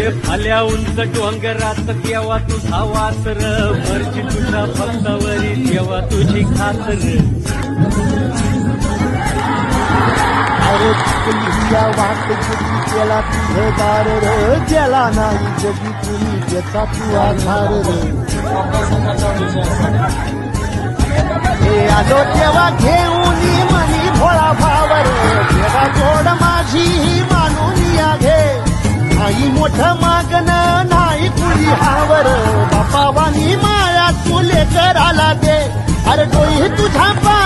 ये फाल्या उंच डोंगरात देवा तुझा वासर वरची तुझ्या भक्तावरी देवा तुझी खातर. अरे तुझ्या वाट जगी त्याला तुझं दार र ज्याला नाही जगी कुणी त्याचा तू आधार रे हे आलो तेव्हा घेऊ नाही मोठ मागण नाही कुणी हावर बापावानी माया तुले कराला दे. अरे डोई तुझ्या पाय